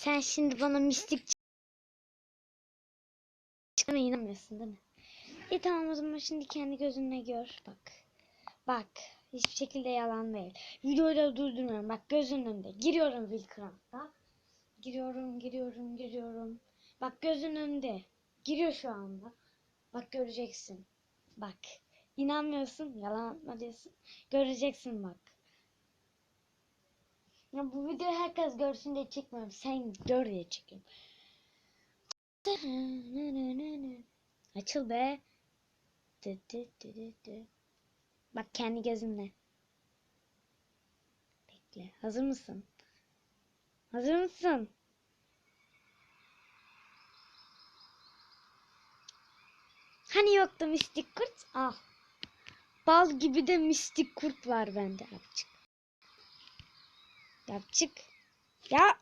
Sen şimdi bana mistik çıkana inanmıyorsun değil mi? İyi tamam o zaman şimdi kendi gözünle gör. Bak. Bak. Hiçbir şekilde yalan değil. Videoyu da durdurmuyorum. Bak gözünün önünde. Giriyorum Wilcraft'a. Giriyorum, giriyorum, giriyorum. Bak gözünün önünde. Giriyor şu anda. Bak göreceksin. Bak. İnanmıyorsun. Yalan atma diyorsun. Göreceksin bak. Ya bu videoyu herkes görsün diye çekmiyorum. Sen gör diye çekiyorum. Açıl be. Bak kendi gözünle. Bekle. Hazır mısın? Hazır mısın? Hani yoktu mistik kurt? Al. Bal gibi de mistik kurt var bende. Yapçık. Yapçık. Ya.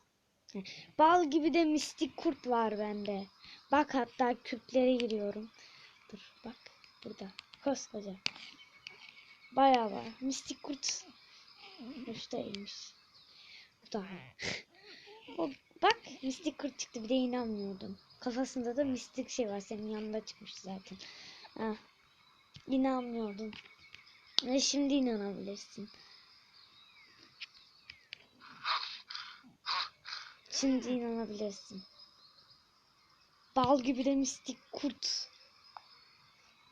Bal gibi de mistik kurt var bende. Bak hatta küplere giriyorum. Dur bak. Burada. Koskoca. Bayağı var. Mistik kurt. Üstteymiş. Bu da. o, bak mistik kurt çıktı. Bir de inanmıyordum. Kafasında da mistik şey var. Senin yanında çıkmış zaten. Ha. İnanmıyordum. Ve şimdi inanabilirsin. Şimdi inanabilirsin. Bal gibi de mistik kurt.